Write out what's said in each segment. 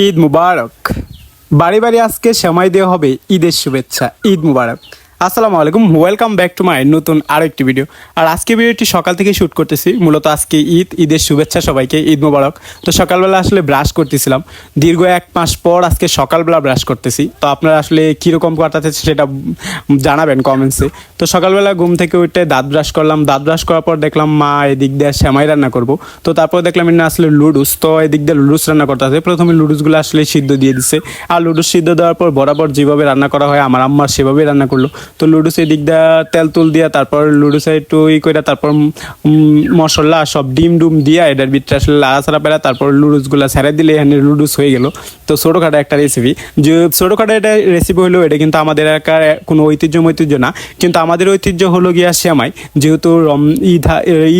ঈদ মুবারক। বাড়ি বাড়ি আজকে সময় দেওয়া হবে ঈদের শুভেচ্ছা। ঈদ মুবারক। আসসালামু আলাইকুম ওয়েলকাম ব্যাক টু মাই নতুন আরও আরেকটি ভিডিও আর আজকে ভিডিওটি সকাল থেকে শ্যুট করতেছি, মূলত আজকে ঈদ, ঈদের শুভেচ্ছা সবাইকে, ঈদ মোবারক। তো সকালবেলা আসলে ব্রাশ করতেছিলাম, দীর্ঘ এক মাস পর আজকে সকালবেলা ব্রাশ করতেছি। তো আপনারা আসলে কীরকম কাটাতে সেটা জানাবেন কমেন্টসে তো সকালবেলা ঘুম থেকে উঠে দাঁত ব্রাশ করলাম, দাঁত ব্রাশ করার পর দেখলাম, মা এদিক দিয়ে শ্যামাই রান্না করব। তো তারপর দেখলাম না আসলে লুডুস। তো এদিক দিয়ে লুডুস রান্না করতে আছে প্রথমে লুডুসগুলো আসলে সিদ্ধ দিয়ে দিছে। আর লুডুস সিদ্ধ দেওয়ার পর বরাবর যেভাবে রান্না করা হয়, আমার আম্মা সেভাবেই রান্না করল। তো লুডুস এদিক দিয়ে তেল তুল দিয়া, তারপর লুডুসে একটু ই করে তারপর মশলা সব ডিম ডুম দিয়া এটার ভিতরে আসলে লাড়াছাড়া পেলা তারপর লুডুসগুলো ছেড়ে দিলে এখানে লুডুস হয়ে গেল। তো ছোটোখাটো একটা রেসিপি যে ছোটোখাটো এটা রেসিপি হলো এটা কিন্তু আমাদের এলাকার কোনো ঐতিহ্য ঐতিহ্য না। কিন্তু আমাদের ঐতিহ্য হলো গিয়া শ্যামাই যেহেতু রম, ঈদ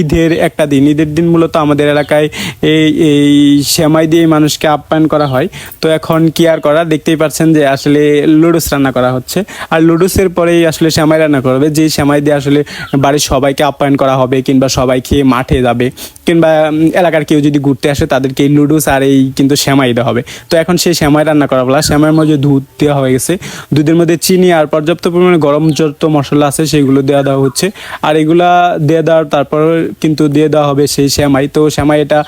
ঈদের একটা দিন, ঈদের দিন মূলত আমাদের এলাকায় এই এই শ্যামাই দিয়ে মানুষকে আপ্যায়ন করা হয়। তো এখন কি আর করা? দেখতেই পাচ্ছেন যে আসলে লুডুস রান্না করা হচ্ছে। আর লুডুসের পরেই আসলে শ্যামাই রান্না করবে যে শ্যামাই দিয়ে আসলে বাড়ির সবাইকে আপ্যায়ন করা হবে কিংবা সবাই খেয়ে মাঠে যাবে, কিংবা এলাকার কেউ যদি ঘুরতে আসে তাদেরকে এই আর এই কিন্তু শ্যামাই দেওয়া হবে। তো এখন সেই শ্যামাই রান্না করা বলা শ্যামাইয়ের মধ্যে দুধ দেওয়া হয়ে গেছে। দুধের মধ্যে চিনি আর পর্যাপ্ত পরিমাণে গরম যত মশলা আছে সেগুলো দেওয়া দেওয়া হচ্ছে। আর এগুলা দিয়ে দেওয়ার তারপর কিন্তু দিয়ে দেওয়া হবে সেই শ্যামাই তো শ্যামাই এটা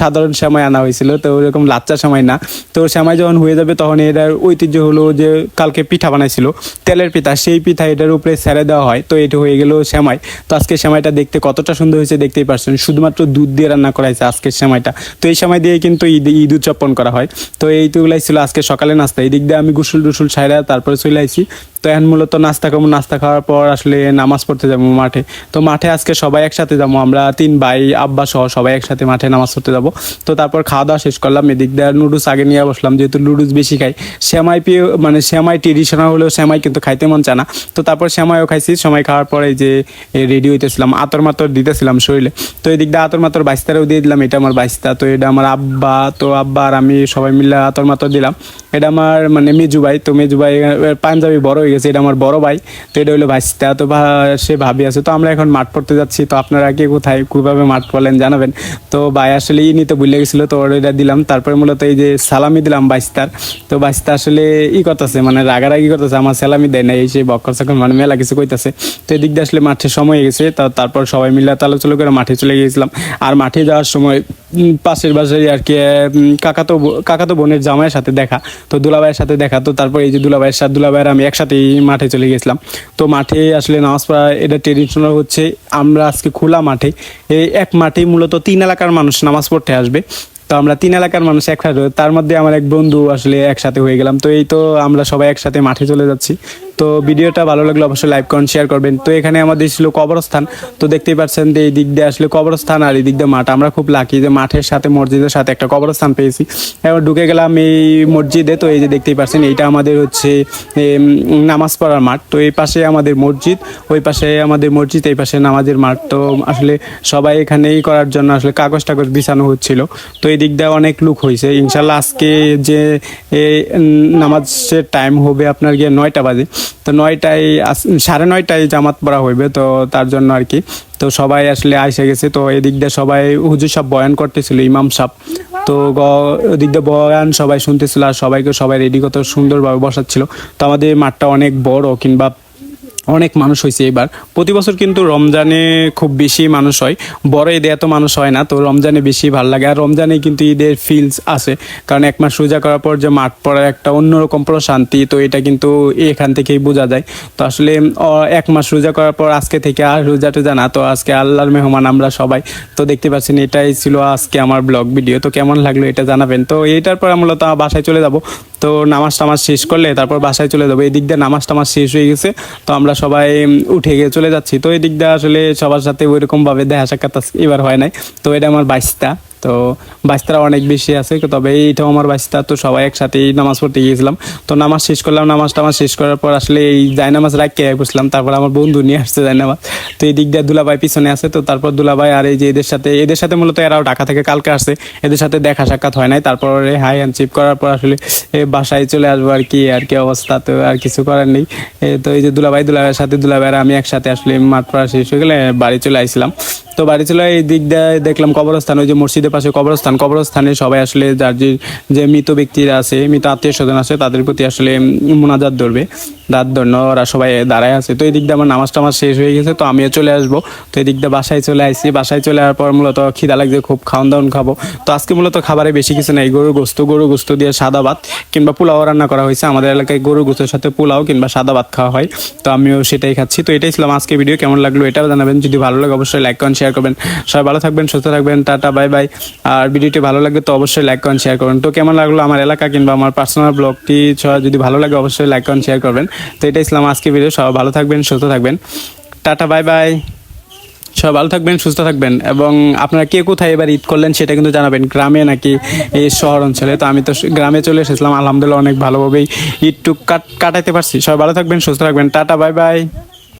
সাধারণ শ্যামাই আনা হয়েছিল। তো ওরকম লাচ্চা শ্যামাই না। তো শ্যামাই যখন হয়ে যাবে তখন এটার ঐতিহ্য হলো যে কালকে পিঠা বানাইছিল, তেলের পিঠা। সেই পিঠা এটার উপরে ছেড়ে দেওয়া হয়, তো এটা হয়ে গেল শ্যামাই তো আজকে শ্যামাইটা দেখতে কতটা সুন্দর হয়েছে দেখতেই পারছেন। শুধুমাত্র দুধ দিয়ে রান্না করা হয়েছে আজকের শ্যামাইটা তো এই সময় দিয়ে কিন্তু ঈদ ঈদ উদযাপন করা হয়। তো এইটুকুলাই ছিল আজকে সকালে নাস্তা। এই দিক দিয়ে আমি গুসুল টুসুল সাইরা তারপরে চলে আসি তো এখন মূলত নাস্তা করব। নাস্তা খাওয়ার পর আসলে নামাজ পড়তে যাব মাঠে। তো মাঠে আজকে সবাই একসাথে যাব। আমরা তিন ভাই, আব্বা সহ সবাই একসাথে মাঠে নামাজ পড়তে যাব। তো তারপর খাওয়া দাওয়া শেষ করলাম। এদিক দিয়ে নুডলস আগে নিয়ে বসলাম। যেহেতু নুডলস বেশি খাই। শ্যামাই পেয়ে মানে শ্যামাই ট্রেডিশনাল হলেও শ্যামাই কিন্তু খাইতে মন চায় না। তো তারপর শ্যামাইও খাইছি সময় খাওয়ার পরে যে রেডি হইতেছিলাম, আতর মাতর দিতেছিলাম শরীরে। তো এদিক দিয়ে আতর মাতর বাইস্তারেও দিয়ে দিলাম, এটা আমার বাইস্তা। তো এটা আমার আব্বা, তো আব্বা আর আমি সবাই মিলে আতর মাতর দিলাম। এটা আমার মানে মেজু ভাই, তো মেজু ভাই পাঞ্জাবি বড় হয়ে গেছে, এটা আমার বড় ভাই, তো এটা হলো ভাইস্তা তো সে ভাবি আছে, তো আমরা এখন মাঠ পড়তে যাচ্ছি, তো আপনারা কে কোথায়, কীভাবে মাঠ পড়লেন জানাবেন? তো ভাই আসলে ই নিতে ভুলে গেছিল, তো এটা দিলাম। তারপরে মূলত এই যে সালামি দিলাম বাইস্তার। তো বাইস্তা আসলে ই করতেছে মানে রাগারাগি করতেছে, আমার সালামি দেয় না এই সেই বক্কর সকর মানে মেলা কিছু কইতাছে। তো এদিক দিয়ে আসলে মাঠে সময় গেছে তারপর সবাই মিলে তালোচলো করে মাঠে চলে গিয়েছিলাম। আর মাঠে যাওয়ার সময় পাশের বাসায় আর কি কাকাতো কাকাতো বোনের জামাইয়ের সাথে দেখা। তো দুলাভাইয়ের সাথে দেখা, তো তারপর এই যে দুলাভাইয়ের সাথে, দুলাভাইয়ের আমি একসাথেই মাঠে চলে গেছিলাম তো মাঠে আসলে নামাজ পড়া, এটা ট্রেডিশনাল হচ্ছে, আমরা আজকে খোলা মাঠে। এই এক মাঠে মূলত তিন এলাকার মানুষ নামাজ পড়তে আসবে। তো আমরা তিন এলাকার মানুষ একসাথে, তার মধ্যে আমার এক বন্ধু আসলে একসাথে হয়ে গেলাম। তো এই তো আমরা সবাই একসাথে মাঠে চলে যাচ্ছি। তো ভিডিওটা ভালো লাগলে অবশ্যই লাইক করেন শেয়ার করবেন। তো এখানে আমাদের ছিল কবরস্থান। তো দেখতেই পাচ্ছেন যে এই দিক দিয়ে আসলে কবরস্থান আর এই দিক দিয়ে মাঠ। আমরা খুব লাকি যে মাঠের সাথে, মসজিদের সাথে একটা কবরস্থান পেয়েছি। এবার ঢুকে গেলাম এই মসজিদে। তো এই যে দেখতেই পাচ্ছেন, এইটা আমাদের হচ্ছে নামাজ পড়ার মাঠ। তো এই পাশে আমাদের মসজিদ, ওই পাশে আমাদের মসজিদ, এই পাশে নামাজের মাঠ। তো আসলে সবাই এখানেই করার জন্য আসলে কাগজ টাগজ বিছানো হচ্ছিল। তো এই দিক দিয়ে অনেক লুক হয়েছে। ইনশাল্লাহ আজকে যে নামাজের টাইম হবে আপনার গিয়ে নয়টা বাজে। তো নয়টায় সাড়ে নয়টায় জামাত পড়া হইবে, তো তার জন্য আর কি। তো সবাই আসলে আইসে গেছে, তো এদিক দিয়ে সবাই, হুজুর সব বয়ান করতেছিল, ইমাম সাহ তো ওদিক দিয়ে বয়ান সবাই শুনতেছিল, আর সবাইকে সবাই রেডি কত সুন্দরভাবে বসাচ্ছিল। তো আমাদের মাঠটা অনেক বড়, কিংবা অনেক মানুষ হয়েছে এবার। প্রতি বছর কিন্তু রমজানে খুব বেশি মানুষ হয়। বড় ঈদে এত মানুষ হয় না, তো রমজানে বেশি ভালো লাগে। আর রমজানে কিন্তু ঈদের ফিলস আছে। কারণ এক মাস রোজা করার পর যে মাঠ পড়ার একটা অন্যরকম প্রশান্তি, তো এটা কিন্তু এখান থেকেই বোঝা যায়। তো আসলে এক মাস রোজা করার পর আজকে থেকে আর রোজা টোজা না, তো আজকে আল্লাহর মেহমান আমরা সবাই। তো দেখতে পাচ্ছেন, এটাই ছিল আজকে আমার ব্লগ ভিডিও তো কেমন লাগল এটা জানাবেন। তো এটার পর মূলত বাসায় চলে যাব। তো নামাজ টামাজ শেষ করলে তারপর বাসায় চলে যাব। এই দিক দিয়ে নামাজ টামাজ শেষ হয়ে গেছে। তো আমরা সবাই উঠে গিয়ে চলে যাচ্ছি। তো এদিক দিয়ে আসলে সবার সাথে ওইরকম ভাবে দেখা সাক্ষাৎ এবার হয় নাই। তো এটা আমার বাইশটা। তো বাইশটা অনেক বেশি আছে তবে এইটাও আমার বাইশটা, তো সবাই একসাথেই নামাজ পড়তে গিয়েছিলাম। তো নামাজ শেষ করলাম, নামাজ টামাজ শেষ করার পর আসলে এই জায়নামাজ রাখতে বসলাম, তারপর আমার বন্ধু নিয়ে আসছে জায়নামাজ। তো এই দিক দিয়ে দুলাভাই পিছনে আছে, তো তারপর দুলাভাই আর এই যে এদের সাথে এদের সাথে মূলত এরাও ঢাকা থেকে কালকে আসছে, এদের সাথে দেখা সাক্ষাৎ হয় নাই। তারপরে হাই হ্যান্ড চিপ করার পর আসলে বাসায় চলে আসব আর কি আর কি অবস্থা, তো আর কিছু করার নেই। তো এই যে দুলাভাই, দুলাভাইয়ের সাথে, দুলাভাইয়ের আমি একসাথে আসলে মাঠ পড়া শেষ হয়ে গেলে বাড়ি চলে আসছিলাম তো বাড়ি চলে এই দিক দিয়ে দেখলাম কবরস্থান, ওই যে মসজিদের পাশে কবরস্থান। কবরস্থানে সবাই আসলে যার যে মৃত ব্যক্তিরা আছে, মৃত আত্মীয় স্বজন আছে, তাদের প্রতি আসলে মোনাজাত ধরবে। দাঁত ধন্য ওরা সবাই দাঁড়ায় আছে। তো এই দিক দিয়ে আমার নামাজ টামাজ শেষ হয়ে গেছে, তো আমিও চলে আসব। তো এই দিক দিয়ে বাসায় চলে আসছি। বাসায় চলে আসার পর মূলত খিদা লাগছে, খুব খাওয়ান দাওয়ান খাব। তো আজকে মূলত খাবারে বেশি কিছু নেই, গরুর গোস্ত। গরুর গোস্ত দিয়ে সাদা ভাত কিংবা পোলাও রান্না করা হয়েছে। আমাদের এলাকায় গরুর গোস্তের সাথে পোলাও কিংবা সাদা ভাত খাওয়া হয়। তো আমিও সেটাই খাচ্ছি। তো এটাই ছিল আজকে ভিডিও কেমন লাগল এটাও জানাবেন। যদি ভালো লাগে অবশ্যই লাইক করেন শেয়ার করবেন। সবাই ভালো থাকবেন, সুস্থ থাকবেন। টাটা বাই বাই আর ভিডিওটি ভালো লাগলে তো অবশ্যই লাইক করেন শেয়ার করবেন। তো কেমন লাগল আমার এলাকা কিংবা আমার পার্সোনাল ব্লগটি যদি ভালো লাগে অবশ্যই লাইক করেন শেয়ার করবেন। তো এটা ইসলাম আজকে ভিডিও সবাই ভালো থাকবেন, সুস্থ থাকবেন। Tata, bye bye. সবাই ভালো থাকবেন, সুস্থ থাকবেন। এবং আপনারা কে কোথায় এবার ঈদ করলেন সেটা কিন্তু জানাবেন। গ্রামে নাকি এই শহর অঞ্চলে? তো আমি তো গ্রামে চলে এসেছিলাম। আলহামদুলিল্লাহ অনেক ভালোভাবেই ঈদটুক কাট কাটাইতে পারছি। সবাই ভালো থাকবেন, সুস্থ থাকবেন। Tata, bye bye.